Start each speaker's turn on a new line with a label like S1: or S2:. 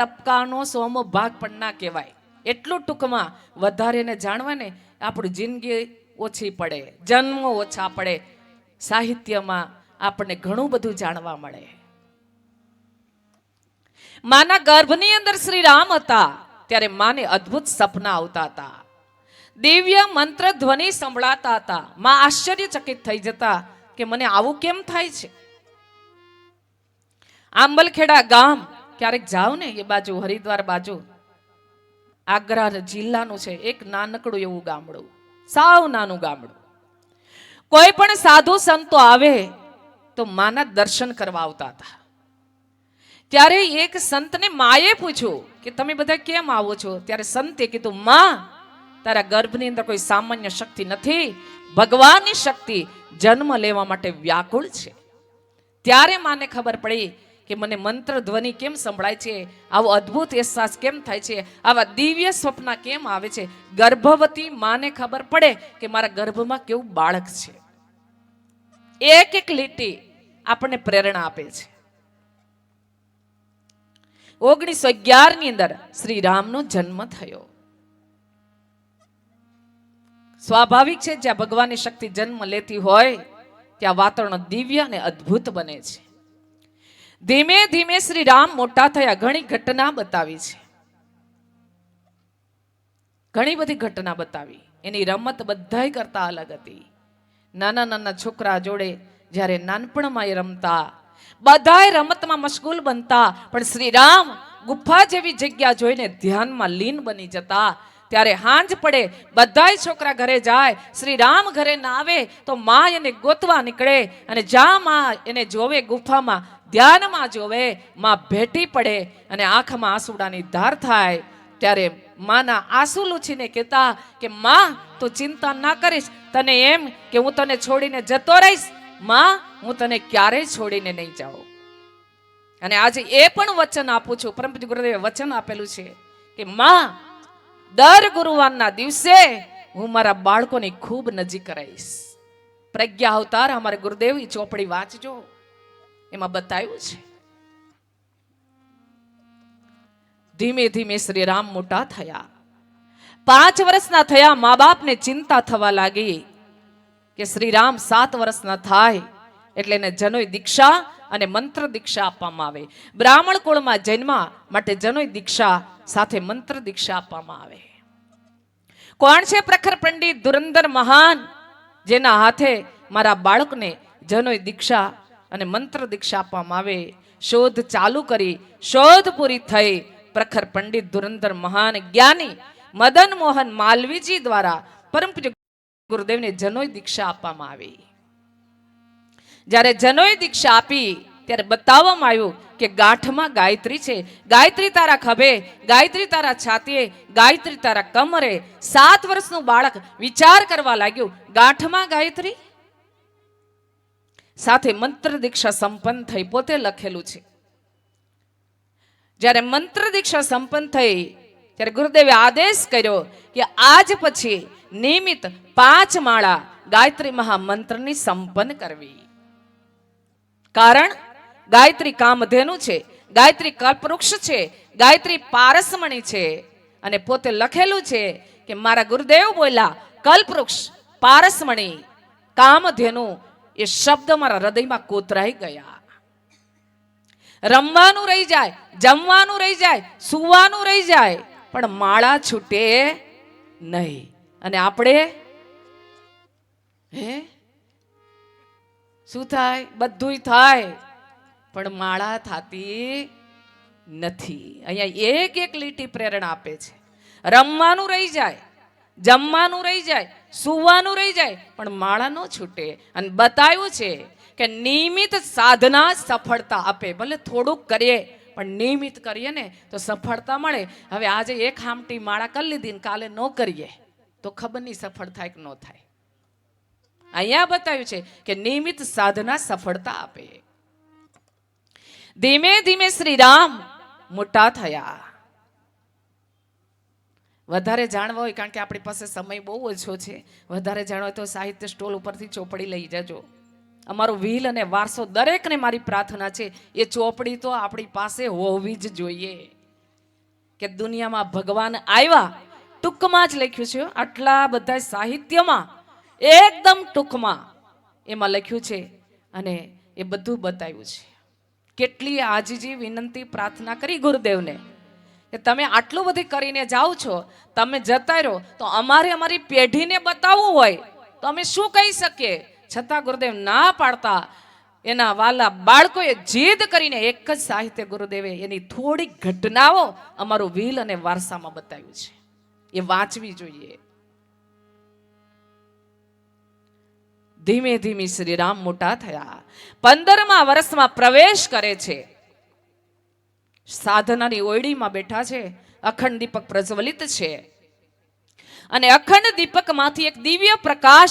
S1: ટપકાનો સોમો ભાગ પણ ના કહેવાય. એટલું ટૂંકમાં વધારે ને જાણવા ને આપણી જિંદગી ઓછી પડે, જન્મો ઓછા પડે, સાહિત્યમાં આપણને ઘણું બધું જાણવા મળે. માના ગર્ભની અંદર શ્રી રામ હતા, ત્યારે માને અદ્ભુત સપના આવતા હતા. દિવ્ય મંત્ર ધ્વનિ સંભળાતા હતા. માં આશ્ચર્યચકિત થઈ જતા કે મને આવું કેમ થાય છે? આંબલખેડા ગામ ક્યારેક જાવ ને એ બાજુ, હરિદ્વાર બાજુ. આગ્રા જિલ્લાનું છે, એક નાનકડું એવું ગામડું. સાવ નાનું ગામડું. કોઈ પણ સાધુ સંતો આવે તો માના દર્શન કરવા આવતા હતા. ત્યારે એક સંતને માએ પૂછ્યું કે, તમે બધા કેમ આવો છો? ત્યારે સંતે કીધું, માં, તારા ગર્ભની અંદર કોઈ સામાન્ય શક્તિ નથી. ભગવાનની શક્તિ જન્મ લેવા માટે વ્યાકુળ છે. ત્યારે માને ખબર પડી કે મને મંત્ર ધ્વનિ કેમ સંભળાય છે? આવો અદ્ભુત અહેસાસ કેમ થાય છે? આવા દિવ્ય સ્વપ્ન કેમ આવે છે? ગર્ભવતી માને ખબર પડે કે મારા ગર્ભમાં કેવું બાળક છે. એક એક લીટી આપણને પ્રેરણા આપે છે. ઓગણીસો અગિયારની અંદર શ્રી રામનો જન્મ થયો. સ્વાભાવિક છે, જ્યાં ભગવાનની શક્તિ જન્મ લેતી હોય, ત્યાં વાતાવરણ દિવ્ય અને અદ્ભુત બને છે. ધીમે ધીમે શ્રી રામ મોટા થયા. ઘણી ઘટના બતાવી છે. ઘણી બધી ઘટના બતાવી. એની રમત બધાય કરતા અલગ હતી. નાના નાના છોકરા જોડે જ્યારે નાનપણમાં એ રમતા, બધાય રમતમાં મશગુલ બનતા, પણ શ્રી રામ ગુફા જેવી જગ્યા જોઈને ધ્યાનમાં લીન બની જતા. ત્યારે હાંજ પડે, બધાય છોકરા ઘરે જાય. શ્રી રામ ઘરે ના આવે તો મા એને ગોતવા નીકળે અને જ્યાં મા એને જોવે ગુફામાં ધ્યાનમાં જોવે, માં ભેટી પડે અને આંખમાં આંસુડાની ધાર થાય, ત્યારે માના આંસુ લૂછીને કહેતા કે, માં, તું ચિંતા ના કરીશ. તને એમ કે હું તને છોડીને જતો રહીશ. માં, હું તને ક્યારેય છોડીને નહીં જાઉં. અને આજે એ પણ વચન આપું છું. પરમ ગુરુદેવે વચન આપેલું છે કે, માં, દર ગુરુવારના દિવસે હું મારા બાળકોની ખૂબ નજીક રહીશ. પ્રજ્ઞા અવતાર અમારે ગુરુદેવ ચોપડી વાંચજો. એમાં બતાવ્યું છે. ધીમે ધીમે શ્રી રામ મોટા થયા. પાંચ વર્ષના થયા મા બાપને ચિંતા થવા લાગી કે શ્રી રામ સાત વર્ષના થાય એટલે એને જનોય દીક્ષા અને મંત્ર દીક્ષા આપવામાં આવે. બ્રાહ્મણ કુળમાં જન્મ માટે જનોય દીક્ષા સાથે મંત્ર દીક્ષા આપવામાં આવે. કોણ છે પ્રખર પંડિત, ધુરંધર મહાન, જેના હાથે મારા બાળકને જનોય દીક્ષા અને મંત્ર દીક્ષા આપવામાં આવે, શોધ ચાલુ કરી, શોધ પૂરી થઈ. પ્રખર પંડિત ધુરંધર મહાન જ્ઞાની મદન મોહન માલવીજી દ્વારા પરમ ગુરુદેવને જનોય દીક્ષા આપવામાં આવી. જ્યારે જનોય દીક્ષા આપી, ત્યારે બતાવવામાં આવ્યું કે ગાંઠમાં ગાયત્રી છે. ગાયત્રી તારા ખભે, ગાયત્રી તારા છાતીએ, ગાયત્રી તારા કમરે. સાત વર્ષનું બાળક વિચાર કરવા લાગ્યું, ગાંઠમાં ગાયત્રી? સાથે મંત્ર દીક્ષા સંપન્ન થઈ પોતે લખેલું છે. જ્યારે મંત્ર દીક્ષા સંપન્ન થઈ, ત્યારે ગુરુદેવે આદેશ કર્યો કે આજ પછી નિયમિત પાંચ માળા ગાયત્રી મહામંત્રની સંપન્ન કરવી. કારણ, ગાયત્રી કામધેનુ છે, ગાયત્રી કલ્પવૃક્ષ છે, ગાયત્રી પારસમણી છે અને પોતે લખેલું છે કે મારા ગુરુદેવ બોલ્યા, કલ્પવૃક્ષ, પારસમણી, કામધેનુ એ શબ્દ મારા હૃદયમાં કોતરાઈ ગયા. રમવાનું રહી જાય, જમવાનું રહી જાય, સુવાનું રહી જાય, પણ માળા છૂટે નહીં. અને આપણે, હે? શું થાય? બધુંય થાય, પણ માળા થાતી નથી. અહીંયા એક એક લીટી પ્રેરણા આપે છે. રમવાનું રહી જાય, જમવાનું રહી જાય સુવાનું રહી જાય, પણ માળા ન છૂટે. અને બતાવ્યું છે કે નિયમિત સાધના સફળતા આપે. ભલે થોડુંક કરીએ, પણ નિયમિત કરીએ ને તો સફળતા મળે. હવે આજે એક હામટી માળા કરી લીધી ને કાલે ન કરીએ, તો ખબર નહીં સફળ થાય કે ન થાય. અહીંયા બતાવ્યું છે કે નિયમિત સાધના સફળતા આપે. ધીમે ધીમે શ્રીરામ મોટા થયા. વધારે જાણવા હોય, કારણ કે આપણી પાસે સમય બહુ ઓછો છે. વધારે જાણવા હોય તો સાહિત્ય સ્ટોલ ઉપરથી ચોપડી લઈ જજો. અમારો વ્હીલ અને વારસો દરેકને મારી પ્રાર્થના છે. એ ચોપડી તો આપણી પાસે હોવી જ જોઈએ. કે દુનિયામાં ભગવાન આવ્યા, ટૂંકમાં જ લખ્યું છે, આટલા બધા સાહિત્યમાં, એકદમ ટૂંકમાં એમાં લખ્યું છે અને એ બધું બતાવ્યું છે. કેટલી આજીજી વિનંતી પ્રાર્થના કરી ગુરુદેવને. કે તમે આટલું બધું કરીને જાઓ છો, તમે જતા રહો, તો અમારે અમારી પેઢીને બતાવવું હોય, તો અમે શું કહી શકીએ? છતાં ગુરુદેવ ના પાડતા એના વાલા બાળકોએ જીદ કરીને એક જ સાહિત્ય ગુરુદેવે એની થોડીક ઘટનાઓ અમારું વીલ અને વારસામાં બતાવ્યું છે. એ વાંચવી જોઈએ. ધીમે ધીમે શ્રીરામ મોટા થયા. પંદરમા વર્ષમાં પ્રવેશ કરે છે. સાધનાની ઓયડીમાં બેઠા છે. અખંડ દીપક પ્રજ્વલિત છે. અને અખંડ દીપકમાંથી એક દિવ્ય પ્રકાશ